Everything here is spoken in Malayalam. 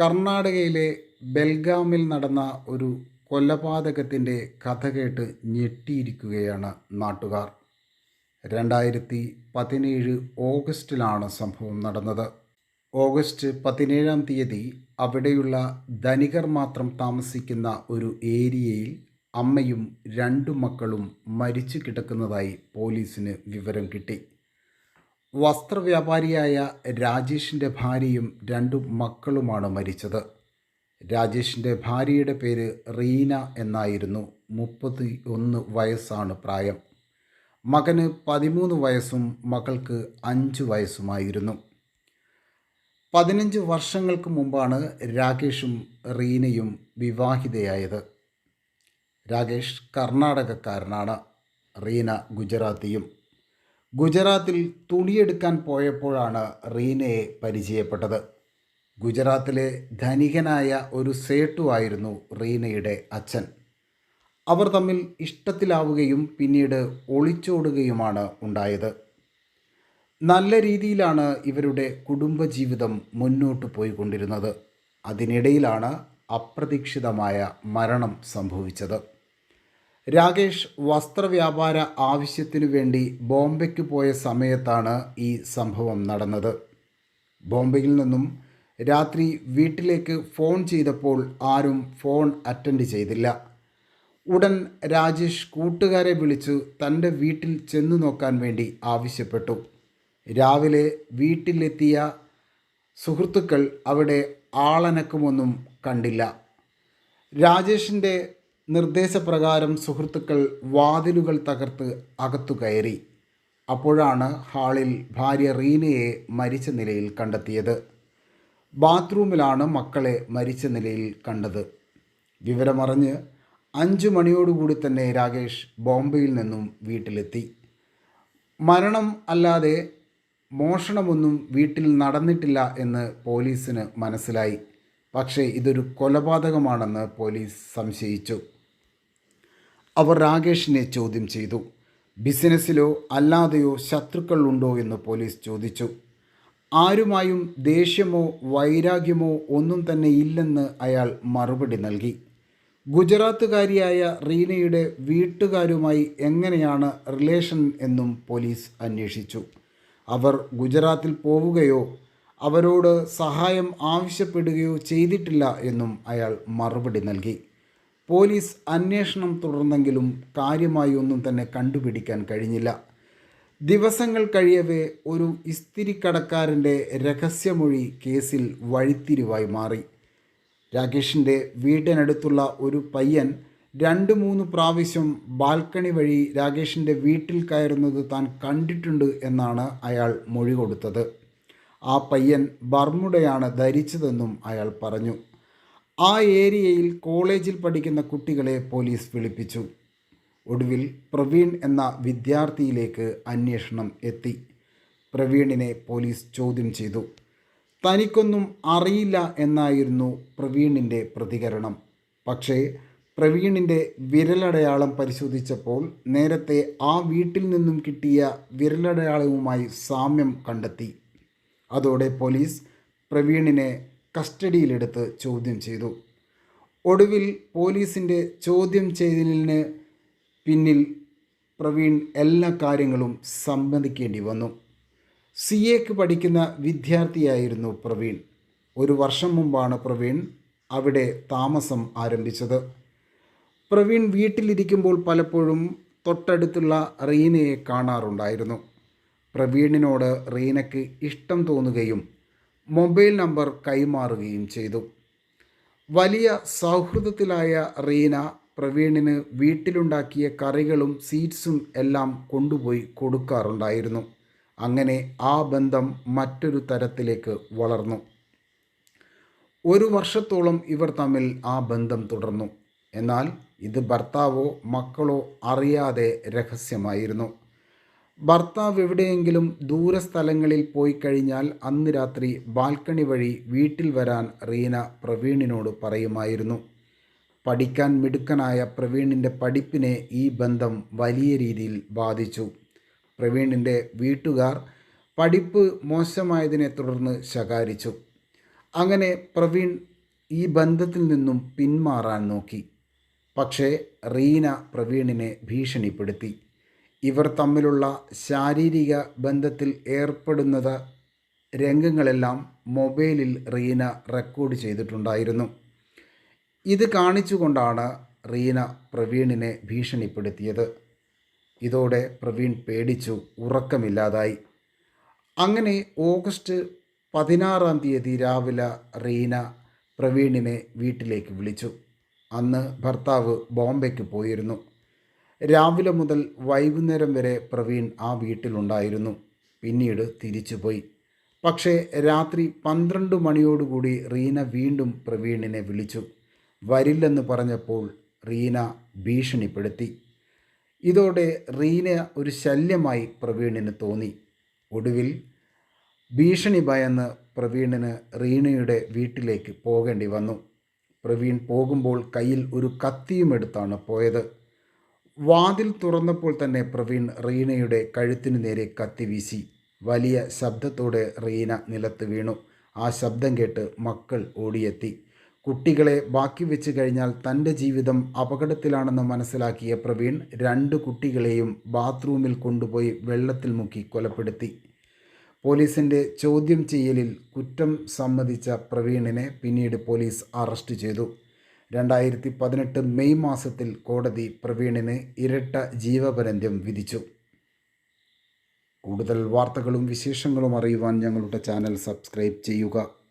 കർണാടകയിലെ ബെൽഗാമിൽ നടന്ന ഒരു കൊലപാതകത്തിന്റെ കഥ കേട്ട് ഞെട്ടിയിരിക്കുകയാണ് നാട്ടുകാർ. രണ്ടായിരത്തി പതിനേഴ് ഓഗസ്റ്റിലാണ് സംഭവം നടന്നത്. ഓഗസ്റ്റ് പതിനേഴാം തീയതി അവിടെയുള്ള ധനികർ മാത്രം താമസിക്കുന്ന ഒരു ഏരിയയിൽ അമ്മയും രണ്ടു മക്കളും മരിച്ചു കിടക്കുന്നതായി പോലീസിന് വിവരം കിട്ടി. വസ്ത്രവ്യാപാരിയായ രാജേഷിന്റെ ഭാര്യയും രണ്ടു മക്കളുമാണ് മരിച്ചത്. രാജേഷിന്റെ ഭാര്യയുടെ പേര് റീന എന്നായിരുന്നു. മുപ്പത്തി ഒന്ന് വയസ്സാണ് പ്രായം. മകന് പതിമൂന്ന് വയസ്സും മകൾക്ക് അഞ്ച് വയസ്സുമായിരുന്നു. പതിനഞ്ച് വർഷങ്ങൾക്ക് മുമ്പാണ് രാകേഷും റീനയും വിവാഹിതയായത്. രാകേഷ് കർണാടകക്കാരനാണ്. റീന ഗുജറാത്തിയും. ഗുജറാത്തിൽ തുണിയെടുക്കാൻ പോയപ്പോഴാണ് റീനയെ പരിചയപ്പെട്ടത്. ഗുജറാത്തിലെ ധനികനായ ഒരു സേട്ടുവായിരുന്നു റീനയുടെ അച്ഛൻ. അവർ തമ്മിൽ ഇഷ്ടത്തിലാവുകയും പിന്നീട് ഒളിച്ചോടുകയുമാണ് ഉണ്ടായത്. നല്ല രീതിയിലാണ് ഇവരുടെ കുടുംബജീവിതം മുന്നോട്ട് പോയിക്കൊണ്ടിരുന്നത്. അതിനിടയിലാണ് അപ്രതീക്ഷിതമായ മരണം സംഭവിച്ചത്. രാകേഷ് വസ്ത്രവ്യാപാര ആവശ്യത്തിനു വേണ്ടി ബോംബെക്ക് പോയ സമയത്താണ് ഈ സംഭവം നടന്നത്. ബോംബെയിൽ നിന്നും രാത്രി വീട്ടിലേക്ക് ഫോൺ ചെയ്തപ്പോൾ ആരും ഫോൺ അറ്റൻഡ് ചെയ്തില്ല. ഉടൻ രാജേഷ് കൂട്ടുകാരെ വിളിച്ചു തന്റെ വീട്ടിൽ ചെന്നു നോക്കാൻ വേണ്ടി ആവശ്യപ്പെട്ടു. രാവിലെ വീട്ടിലെത്തിയ സുഹൃത്തുക്കൾ അവിടെ ആളനക്കമൊന്നും കണ്ടില്ല. രാജേഷിന്റെ നിർദ്ദേശപ്രകാരം സുഹൃത്തുക്കൾ വാതിലുകൾ തകർത്ത് അകത്തു കയറി. അപ്പോഴാണ് ഹാളിൽ ഭാര്യ റീനയെ മരിച്ച നിലയിൽ കണ്ടെത്തിയത്. ബാത്റൂമിലാണ് മക്കളെ മരിച്ച നിലയിൽ കണ്ടത്. വിവരമറിഞ്ഞ് അഞ്ചു മണിയോടുകൂടി തന്നെ രാകേഷ് ബോംബെയിൽ നിന്നും വീട്ടിലെത്തി. മരണം അല്ലാതെ മോഷണമൊന്നും വീട്ടിൽ നടന്നിട്ടില്ല എന്ന് പോലീസിന് മനസ്സിലായി. പക്ഷേ ഇതൊരു കൊലപാതകമാണെന്ന് പോലീസ് സംശയിച്ചു. അവർ രാകേഷിനെ ചോദ്യം ചെയ്തു. ബിസിനസ്സിലോ അല്ലാതെയോ ശത്രുക്കൾ ഉണ്ടോ എന്ന് പോലീസ് ചോദിച്ചു. ആരുമായും ദേഷ്യമോ വൈരാഗ്യമോ ഒന്നും തന്നെ ഇല്ലെന്ന് അയാൾ മറുപടി നൽകി. ഗുജറാത്തുകാരിയായ റീനയുടെ വീട്ടുകാരുമായി എങ്ങനെയാണ് റിലേഷൻ എന്നും പോലീസ് അന്വേഷിച്ചു. അവർ ഗുജറാത്തിൽ പോവുകയോ അവരോട് സഹായം ആവശ്യപ്പെടുകയോ ചെയ്തിട്ടില്ല എന്നും അയാൾ മറുപടി നൽകി. പോലീസ് അന്വേഷണം തുടർന്നെങ്കിലും കാര്യമായി ഒന്നും തന്നെ കണ്ടുപിടിക്കാൻ കഴിഞ്ഞില്ല. ദിവസങ്ങൾ കഴിയവേ ഒരു ഇസ്തിരിക്കടക്കാരന്റെ രഹസ്യമൊഴി കേസിൽ വഴിത്തിരിവായി മാറി. രാകേഷിന്റെ വീടിനടുത്തുള്ള ഒരു പയ്യൻ രണ്ട് മൂന്ന് പ്രാവശ്യം ബാൽക്കണി വഴി രാകേഷിന്റെ വീട്ടിൽ കയറുന്നത് താൻ കണ്ടിട്ടുണ്ട് എന്നാണ് അയാൾ മൊഴി കൊടുത്തത്. ആ പയ്യൻ ബർമുടയാണ് ധരിച്ചതെന്നും അയാൾ പറഞ്ഞു. ആ ഏരിയയിൽ കോളേജിൽ പഠിക്കുന്ന കുട്ടികളെ പോലീസ് വിളിപ്പിച്ചു. ഒടുവിൽ പ്രവീൺ എന്ന വിദ്യാർത്ഥിയിലേക്ക് അന്വേഷണം എത്തി. പ്രവീണിനെ പോലീസ് ചോദ്യം ചെയ്തു. തനിക്കൊന്നും അറിയില്ല എന്നായിരുന്നു പ്രവീണിന്റെ പ്രതികരണം. പക്ഷേ പ്രവീണിന്റെ വിരലടയാളം പരിശോധിച്ചപ്പോൾ നേരത്തെ ആ വീട്ടിൽ നിന്നും കിട്ടിയ വിരലടയാളവുമായി സാമ്യം കണ്ടെത്തി. അതോടെ പോലീസ് പ്രവീണിനെ കസ്റ്റഡിയിലെടുത്ത് ചോദ്യം ചെയ്തു. ഒടുവിൽ പോലീസിന്റെ ചോദ്യം ചെയ്യലിന് പിന്നിൽ പ്രവീൺ എല്ലാ കാര്യങ്ങളും സമ്മതിക്കേണ്ടി വന്നു. സി എക്ക് പഠിക്കുന്ന വിദ്യാർത്ഥിയായിരുന്നു പ്രവീൺ. ഒരു വർഷം മുമ്പാണ് പ്രവീൺ അവിടെ താമസം ആരംഭിച്ചത്. പ്രവീൺ വീട്ടിലിരിക്കുമ്പോൾ പലപ്പോഴും തൊട്ടടുത്തുള്ള റീനയെ കാണാറുണ്ടായിരുന്നു. പ്രവീണിനോട് റീനയ്ക്ക് ഇഷ്ടം തോന്നുകയും മൊബൈൽ നമ്പർ കൈമാറുകയും ചെയ്തു. വലിയ സൗഹൃദത്തിലായ റീന പ്രവീണിന് വീട്ടിലുണ്ടാക്കിയ കറികളും സീറ്റ്സും എല്ലാം കൊണ്ടുപോയി കൊടുക്കാറുണ്ടായിരുന്നു. അങ്ങനെ ആ ബന്ധം മറ്റൊരു തരത്തിലേക്ക് വളർന്നു. ഒരു വർഷത്തോളം ഇവർ തമ്മിൽ ആ ബന്ധം തുടർന്നു. എന്നാൽ ഇത് ഭർത്താവോ മക്കളോ അറിയാതെ രഹസ്യമായിരുന്നു. ഭർത്താവ് എവിടെയെങ്കിലും ദൂരസ്ഥലങ്ങളിൽ പോയി കഴിഞ്ഞാൽ അന്ന് രാത്രി ബാൽക്കണി വഴി വീട്ടിൽ വരാൻ റീന പ്രവീണിനോട് പറയുമായിരുന്നു. പഠിക്കാൻ മിടുക്കനായ പ്രവീണിന്റെ പഠിപ്പിനെ ഈ ബന്ധം വലിയ രീതിയിൽ ബാധിച്ചു. പ്രവീണിന്റെ വീട്ടുകാർ പഠിപ്പ് മോശമായതിനെ തുടർന്ന് ശകാരിച്ചു. അങ്ങനെ പ്രവീൺ ഈ ബന്ധത്തിൽ നിന്നും പിന്മാറാൻ നോക്കി. പക്ഷേ റീന പ്രവീണിനെ ഭീഷണിപ്പെടുത്തി. ഇവർ തമ്മിലുള്ള ശാരീരിക ബന്ധത്തിൽ ഏർപ്പെടുന്നത് രംഗങ്ങളെല്ലാം മൊബൈലിൽ റീന റെക്കോർഡ് ചെയ്തിട്ടുണ്ടായിരുന്നു. ഇത് കാണിച്ചുകൊണ്ടാണ് റീന പ്രവീണിനെ ഭീഷണിപ്പെടുത്തിയത്. ഇതോടെ പ്രവീൺ പേടിച്ചു ഉറക്കമില്ലാതായി. അങ്ങനെ ഓഗസ്റ്റ് പതിനാറാം തീയതി രാവിലെ റീന പ്രവീണിനെ വീട്ടിലേക്ക് വിളിച്ചു. അന്ന് ഭർത്താവ് ബോംബെക്ക് പോയിരുന്നു. രാവിലെ മുതൽ വൈകുന്നേരം വരെ പ്രവീൺ ആ വീട്ടിലുണ്ടായിരുന്നു. പിന്നീട് തിരിച്ചുപോയി. പക്ഷേ രാത്രി പന്ത്രണ്ട് മണിയോടുകൂടി റീന വീണ്ടും പ്രവീണിനെ വിളിച്ചു. വരില്ലെന്ന് പറഞ്ഞപ്പോൾ റീന ഭീഷണിപ്പെടുത്തി. ഇതോടെ റീന ഒരു ശല്യമായി പ്രവീണിന് തോന്നി. ഒടുവിൽ ഭീഷണി ഭയന്ന് പ്രവീണിന് റീനയുടെ വീട്ടിലേക്ക് പോകേണ്ടി വന്നു. പ്രവീൺ പോകുമ്പോൾ കയ്യിൽ ഒരു കത്തിയും എടുത്താണ് പോയത്. വാതിൽ തുറന്നപ്പോൾ തന്നെ പ്രവീൺ റീനയുടെ കഴുത്തിനു നേരെ കത്തി വീശി. വലിയ ശബ്ദത്തോടെ റീന നിലത്ത് വീണു. ആ ശബ്ദം കേട്ട് മക്കൾ ഓടിയെത്തി. കുട്ടികളെ ബാക്കി വെച്ച് കഴിഞ്ഞാൽ തന്റെ ജീവിതം അപകടത്തിലാണെന്ന് മനസ്സിലാക്കിയ പ്രവീൺ രണ്ട് കുട്ടികളെയും ബാത്റൂമിൽ കൊണ്ടുപോയി വെള്ളത്തിൽ മുക്കി കൊലപ്പെടുത്തി. പോലീസിന്റെ ചോദ്യം ചെയ്യലിൽ കുറ്റം സമ്മതിച്ച പ്രവീണിനെ പിന്നീട് പോലീസ് അറസ്റ്റ് ചെയ്തു. രണ്ടായിരത്തി പതിനെട്ട് മെയ് മാസത്തിൽ കോടതി പ്രവീണിന് ഇരട്ട ജീവപര്യന്തം വിധിച്ചു. കൂടുതൽ വാർത്തകളും വിശേഷങ്ങളും അറിയുവാൻ ഞങ്ങളുടെ ചാനൽ സബ്സ്ക്രൈബ് ചെയ്യുക.